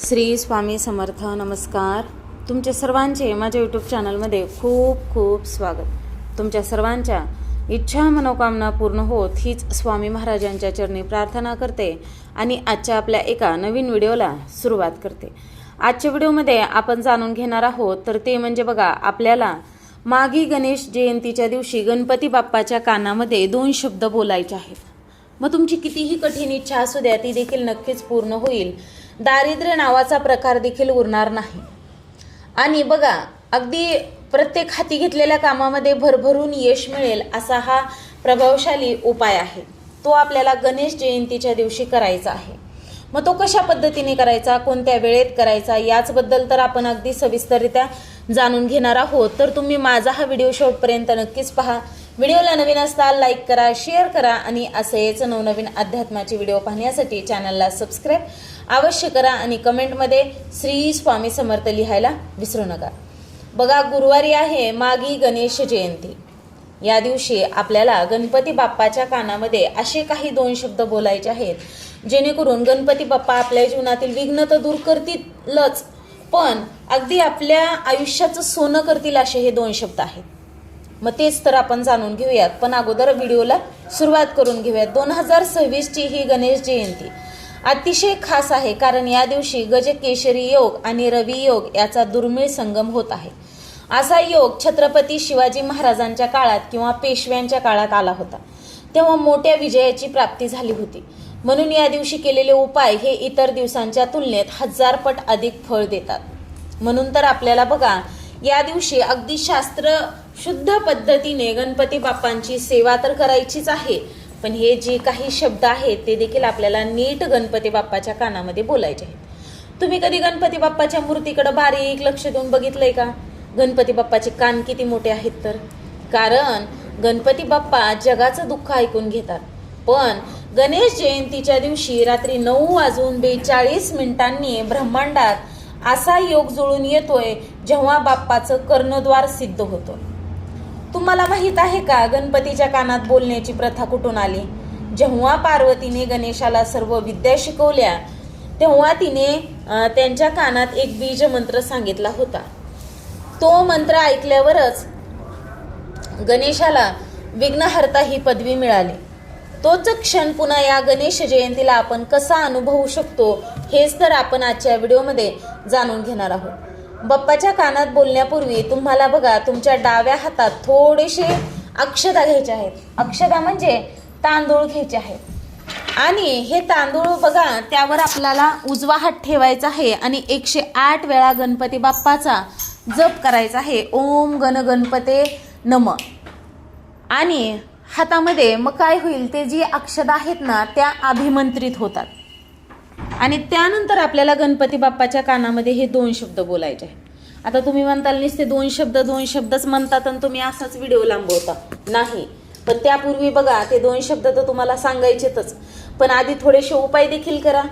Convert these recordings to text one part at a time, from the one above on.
श्री स्वामी समर्थ नमस्कार. तुमच्या सर्वांचे माझ्या यूट्यूब चॅनलमध्ये खूप खूप स्वागत. तुमच्या सर्वांच्या इच्छा मनोकामना पूर्ण होत हीच स्वामी महाराजांच्या चरणी प्रार्थना करते आणि आजच्या आपल्या एका नवीन व्हिडिओला सुरुवात करते. आजच्या व्हिडिओमध्ये आपण जाणून घेणार आहोत तर ते म्हणजे बघा आपल्याला मागी गणेश जयंतीच्या दिवशी गणपती बाप्पाच्या कानामध्ये दोन शब्द बोलायचे आहेत. मग तुमची कितीही कठीण इच्छा असू द्या ती देखील नक्कीच पूर्ण होईल. दारिद्र्य नावाचा प्रकार देखील उरणार नाही. आणि बघा अगदी प्रत्येक हाती घेतलेल्या कामामध्ये भरभरून यश मिळेल असा हा प्रभावशाली उपाय आहे. तो आपल्याला गणेश जयंतीच्या दिवशी करायचा आहे. मग तो कशा पद्धतीने करायचा कोणत्या वेळेत करायचा याचबद्दल तर आपण अगदी सविस्तररित्या जाणून घेणार आहोत. तर तुम्ही माझा हा व्हिडिओ शेवटपर्यंत नक्कीच पहा. व्हिडिओला नवीन असता लाईक करा शेअर करा आणि असेच नवनवीन अध्यात्माचे व्हिडिओ पाहण्यासाठी चॅनलला सबस्क्राईब अवश्य करा आणि कमेंटमध्ये श्री स्वामी समर्थ लिहायला विसरू नका. बघा गुरुवारी आहे मागी गणेश जयंती. या दिवशी आपल्याला गणपती बाप्पाच्या कानामध्ये असे काही दोन शब्द बोलायचे आहेत जेणेकरून गणपती बाप्पा आपल्या जीवनातील विघ्न तर दूर करतीलच पण अगदी आपल्या आयुष्याचं सोनं करतील असे हे दोन शब्द आहेत. मग तेच तर आपण जाणून घेऊयात. पण अगोदर व्हिडिओला सुरुवात करून घेऊयात. दोन हजार सव्वीसची ही गणेश जयंती अतिशय खास आहे कारण या दिवशी गजकेशरी योग आणि रवी योग याचा दुर्मिळ संगम होत आहे. असा योग छत्रपती शिवाजी महाराजांच्या काळात किंवा पेशव्यांच्या काळात आला होता. तेव्हा मोठ्या विजयाची प्राप्ती झाली होती. म्हणून या दिवशी केलेले उपाय हे इतर दिवसांच्या तुलनेत हजारपट अधिक फळ देतात. म्हणून तर आपल्याला बघा या दिवशी अगदी शास्त्र शुद्ध पद्धतीने गणपती बाप्पांची सेवा तर करायचीच आहे पण हे जे काही शब्द आहेत ते देखील आपल्याला नीट गणपती बाप्पाच्या कानामध्ये बोलायचे आहेत. तुम्ही कधी गणपती बाप्पाच्या मूर्तीकडे बारीक लक्ष देऊन बघितलंय का? गणपती बाप्पाचे कान किती मोठे आहेत तर? कारण गणपती बाप्पा जगाचं दुःख ऐकून घेतात. पण गणेश जयंतीच्या दिवशी रात्री नऊ वाजून बेचाळीस मिनिटांनी ब्रह्मांडात असा योग जुळून येतोय जेव्हा बाप्पाचं कर्णद्वार सिद्ध होतं. तुम्हाला माहीत आहे का गणपतीच्या कानात बोलण्याची प्रथा कुठून आली? जेव्हा पार्वतीने गणेशाला सर्व विद्या शिकवल्या तेव्हा तिने त्यांच्या कानात एक बीज मंत्र सांगितला होता. तो मंत्र ऐकल्यावरच गणेशाला विघ्नहर्ता ही पदवी मिळाली. तोच क्षण पुन्हा या गणेश जयंतीला आपण कसा अनुभवू शकतो हेच तर आपण आजच्या व्हिडिओमध्ये जाणून घेणार आहोत. बाप्पाच्या कानात बोलण्यापूर्वी तुम्हाला बघा तुमच्या डाव्या हातात थोडेसे अक्षता घ्यायचे आहेत. अक्षता म्हणजे तांदूळ घ्यायचे आहेत. आणि हे तांदूळ बघा त्यावर आपल्याला उजवा हात ठेवायचा आहे आणि एकशे आठ वेळा गणपती बाप्पाचा जप करायचा आहे. ओम गण गणपते नम. आणि हातामध्ये मग काय होईल ते जी अक्षता आहेत ना त्या अभिमंत्रित होतात. आणि त्यानंतर आपल्याला गणपती बाप्पाच्या कानामध्ये हे दोन शब्द बोलायचे आहेत. आता तुम्ही म्हणताल नुसते दोन शब्द दोन शब्दच म्हणतात आणि तुम्ही असाच व्हिडिओ लांबवता. नाही. पण त्यापूर्वी बघा ते दोन शब्द तर तुम्हाला सांगायचेतच. पण आधी थोडेसे उपाय देखील करा.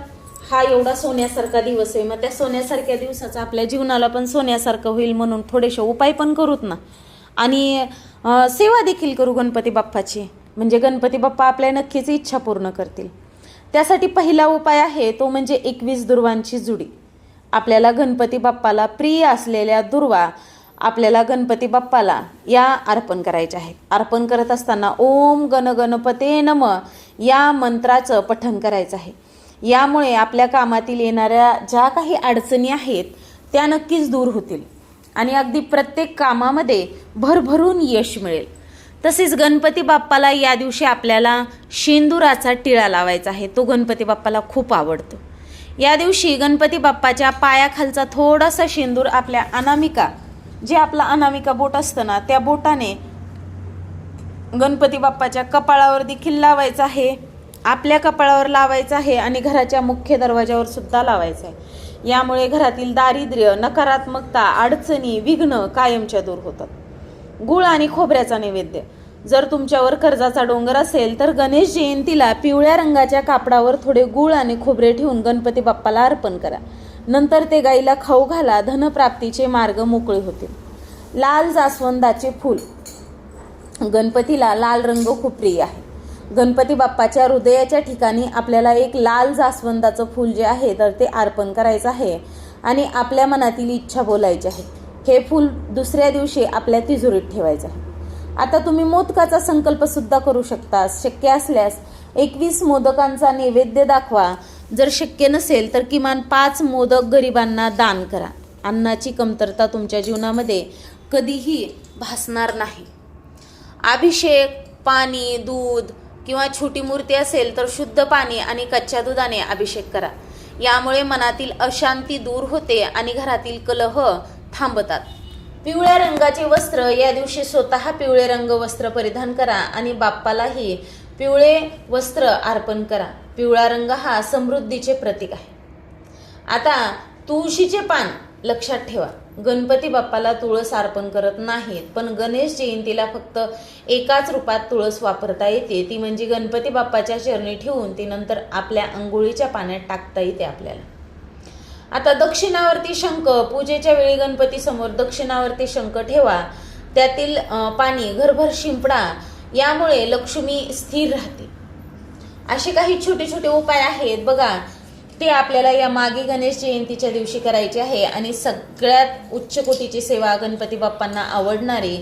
हा एवढा सोन्यासारखा दिवस आहे. मग त्या सोन्यासारख्या दिवसाचा आपल्या जीवनाला पण सोन्यासारखं होईल म्हणून थोडेसे उपाय पण करूत ना. आणि सेवा देखील करू गणपती बाप्पाची. म्हणजे गणपती बाप्पा आपल्या नक्कीच इच्छा पूर्ण करतील. त्यासाठी पहिला उपाय आहे तो म्हणजे एकवीस दुर्वांची जुडी. आपल्याला गणपती बाप्पाला प्रिय असलेल्या दुर्वा आपल्याला गणपती बाप्पाला या अर्पण करायच्या आहेत. अर्पण करत असताना ओम गण गणपते नम या मंत्राचं पठण करायचं आहे. यामुळे आपल्या कामातील येणाऱ्या ज्या काही अडचणी आहेत त्या नक्कीच दूर होतील आणि अगदी प्रत्येक कामामध्ये भरभरून यश मिळेल. तसेच गणपती बाप्पाला या दिवशी आपल्याला शेंदुराचा टिळा लावायचा आहे. तो गणपती बाप्पाला खूप आवडतो. या दिवशी गणपती बाप्पाच्या पायाखालचा थोडासा शेंदूर आपल्या अनामिका जे आपला अनामिका बोट असतं ना त्या बोटाने गणपती बाप्पाच्या कपाळावर देखील लावायचं आहे. आपल्या कपाळावर लावायचं आहे आणि घराच्या मुख्य दरवाजावर सुद्धा लावायचं आहे. यामुळे घरातील दारिद्र्य नकारात्मकता अडचणी विघ्न कायमच्या दूर होतात. गुळ आणि खोबऱ्याचा नैवेद्य. जर तुमच्यावर कर्जाचा डोंगर असेल तर गणेश जयंतीला पिवळ्या रंगाच्या कापडावर थोडे गुळ आणि खोबरे ठेवून गणपती बाप्पाला अर्पण करा. नंतर ते गाईला खाऊ घाला धनप्राप्तीचे मार्ग मोकळे होतील. लाल जास्वंदाचे फूल. गणपतीला लाल रंग खूप प्रिय आहे. गणपती बाप्पाच्या हृदयाच्या ठिकाणी आपल्याला एक लाल जास्वंदाचं फूल जे आहे तर ते अर्पण करायचं आहे आणि आपल्या मनातील इच्छा बोलायची आहे. हे फूल दुसऱ्या दिवशी आपल्या तिजोरीत ठेवायचं आहे. आता तुम्ही मोदकाचा संकल्प सुद्धा करू शकता शक्य असल्यास एकवीस मोदकांचा नैवेद्य दाखवा. जर शक्य नसेल तर किमान पाच मोदक गरिबांना दान करा. अन्नाची कमतरता तुमच्या जीवनामध्ये कधीही भासणार नाही. अभिषेक पाणी दूध किंवा छोटी मूर्ती असेल तर शुद्ध पाणी आणि कच्च्या दुधाने अभिषेक करा. यामुळे मनातील अशांती दूर होते आणि घरातील कलह थांबतात. पिवळ्या रंगाचे वस्त्र या दिवशी स्वतः पिवळे रंग वस्त्र परिधान करा आणि बाप्पालाही पिवळे वस्त्र अर्पण करा. पिवळा रंग हा समृद्धीचे प्रतीक आहे. आता तुळशीचे पान लक्षात ठेवा. गणपती बाप्पाला तुळस अर्पण करत नाहीत पण गणेश जयंतीला फक्त एकाच रूपात तुळस वापरता येते. ती म्हणजे गणपती बाप्पाच्या चरणी ठेवून ती नंतर आपल्या अंघोळीच्या पाण्यात टाकता येते आपल्याला. आता दक्षिणावरती शंख पूजेच्या वेळी गणपती समोर दक्षिणावरती शंख ठेवा. त्यातील पाणी घरभर शिंपडा यामुळे लक्ष्मी स्थिर राहते. असे काही छोटे छोटे उपाय आहेत. बघा ते आपल्याला या मागे गणेश जयंतीच्या दिवशी करायचे आहे आणि सगळ्यात उच्च कोटीची सेवा गणपती बाप्पांना आवडणारी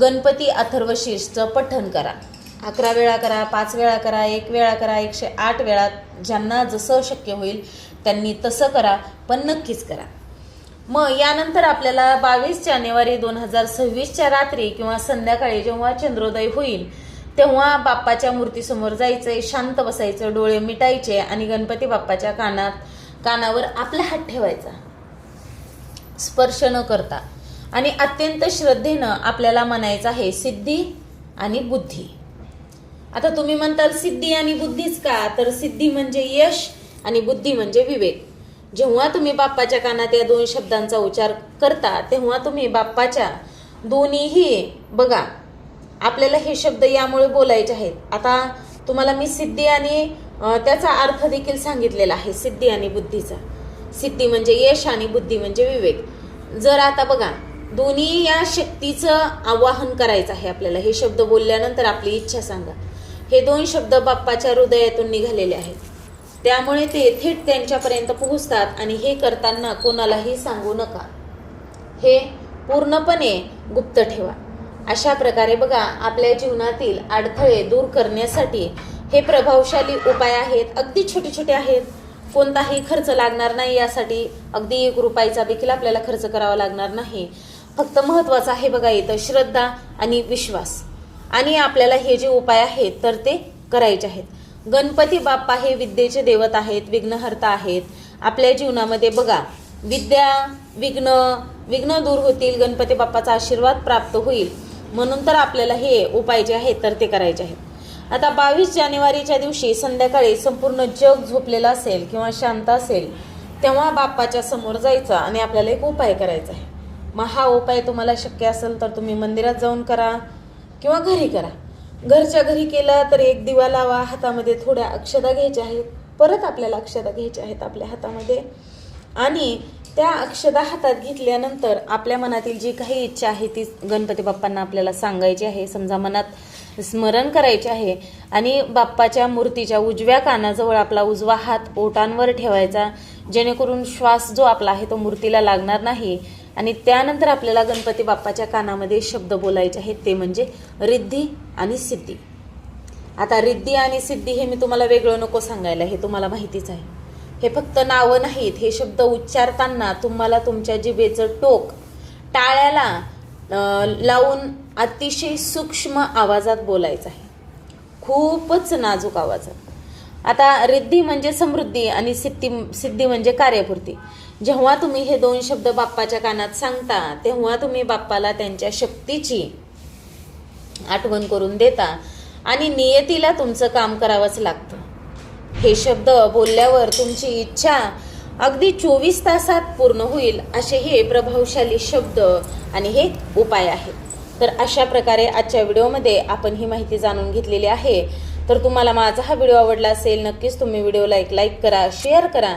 गणपती अथर्वशीर्षचं पठण करा. अकरा वेळा करा पाच वेळा करा एक वेळा करा एकशे आठ वेळा. ज्यांना जसं शक्य होईल त्यांनी तसं करा पण नक्कीच करा. मग यानंतर आपल्याला बावीस जानेवारी दोन हजार सव्वीसच्या रात्री किंवा संध्याकाळी जेव्हा चंद्रोदय होईल तेव्हा बाप्पाच्या मूर्तीसमोर जायचंय शांत बसायचं डोळे मिटायचे आणि गणपती बाप्पाच्या कानात कानावर आपला हात ठेवायचा. स्पर्श न करता आणि अत्यंत श्रद्धेनं आपल्याला म्हणायचं आहे सिद्धी आणि बुद्धी. आता तुम्ही म्हणताल सिद्धी आणि बुद्धीच का? तर सिद्धी म्हणजे यश आणि बुद्धी म्हणजे विवेक. जेव्हा तुम्ही बाप्पाच्या कानात या दोन शब्दांचा उच्चार करता तेव्हा तुम्ही बाप्पाच्या दोन्हीही बघा. आपल्याला हे शब्द यामुळे बोलायचे आहेत. आता तुम्हाला मी सिद्धी आणि त्याचा अर्थ देखील सांगितलेला आहे सिद्धी आणि बुद्धीचा. सिद्धी म्हणजे यश आणि बुद्धी म्हणजे विवेक. जर आता बघा दोन्ही या शक्तीचं आवाहन करायचं आहे आपल्याला हे शब्द बोलल्यानंतर आपली इच्छा सांगा. हे दोन शब्द बाप्पाच्या हृदयातून निघालेले आहेत. त्यामुळे ते थेट त्यांच्यापर्यंत पोहोचतात आणि हे करताना कोणालाही सांगू नका. हे पूर्णपणे गुप्त ठेवा. अशा प्रकारे बघा आपल्या जीवनातील अडथळे दूर करण्यासाठी हे प्रभावशाली उपाय आहेत अगदी छोटे छोटे आहेत. कोणताही खर्च लागणार नाही यासाठी अगदी एक रुपयाचा देखील आपल्याला खर्च करावा लागणार नाही. फक्त महत्त्वाचं आहे बघा इथं श्रद्धा आणि विश्वास. आणि आपल्याला हे जे उपाय आहेत तर ते करायचे आहेत. गणपती बाप्पा हे विद्येचे देवत आहेत विघ्नहर्ता आहेत. आपल्या जीवनामध्ये बघा विद्या विघ्न विघ्न दूर होतील गणपती बाप्पाचा आशीर्वाद प्राप्त होईल. म्हणून तर आपल्याला हे उपाय जे आहेत तर ते करायचे आहेत. आता बावीस जानेवारीच्या दिवशी संध्याकाळी संपूर्ण जग झोपलेलं असेल किंवा शांत असेल तेव्हा बाप्पाच्या समोर जायचं आणि आपल्याला एक उपाय करायचा आहे. मग हा उपाय तुम्हाला शक्य असेल तर तुम्ही मंदिरात जाऊन करा किंवा घरी करा. घरच्या घरी केला तर एक दिवा लावा हातामध्ये थोड्या अक्षता घ्यायच्या आहेत. परत आपल्याला अक्षता घ्यायच्या आहेत आपल्या हातामध्ये. आणि त्या अक्षता हातात घेतल्यानंतर आपल्या मनातील जी काही इच्छा आहे ती गणपती बाप्पांना आपल्याला सांगायची आहे. समजा मनात स्मरण करायचे आहे आणि बाप्पाच्या मूर्तीच्या उजव्या कानाजवळ आपला उजवा हात ओटांवर ठेवायचा जेणेकरून श्वास जो आपला आहे तो मूर्तीला लागणार नाही. आणि त्यानंतर आपल्याला गणपती बाप्पाच्या कानामध्ये शब्द बोलायचे आहेत ते म्हणजे रिद्धी आणि सिद्धी. आता रिद्धी आणि सिद्धी हे मी तुम्हाला वेगळं नको सांगायला हे तुम्हाला माहितीच आहे. हे फक्त नावं नाहीत हे शब्द उच्चारताना तुम्हाला तुमच्या जिभेचं टोक टाळ्याला लावून अतिशय सूक्ष्म आवाजात बोलायचं आहे. खूपच नाजूक आवाजात. आता रिद्धी म्हणजे समृद्धी आणि सिद्धी सिद्धी म्हणजे कार्यपूर्ती. जेव्हा तुम्ही हे दोन शब्द बाप्पाच्या कानात सांगता तेव्हा तुम्ही बाप्पाला त्यांच्या शक्तीची आठवण करून देता आणि नियतीला तुमचं काम करावंच लागतं. हे शब्द बोलल्यावर तुमची इच्छा अगदी चोवीस तासात पूर्ण होईल असे हे प्रभावशाली शब्द आणि हे उपाय आहेत. तर अशा प्रकारे आजच्या व्हिडिओमध्ये आपण ही माहिती जाणून घेतलेली आहे. तर तुम्हाला माझा हा व्हिडिओ आवडला असेल नक्कीच तुम्ही व्हिडिओला एक लाईक करा शेअर करा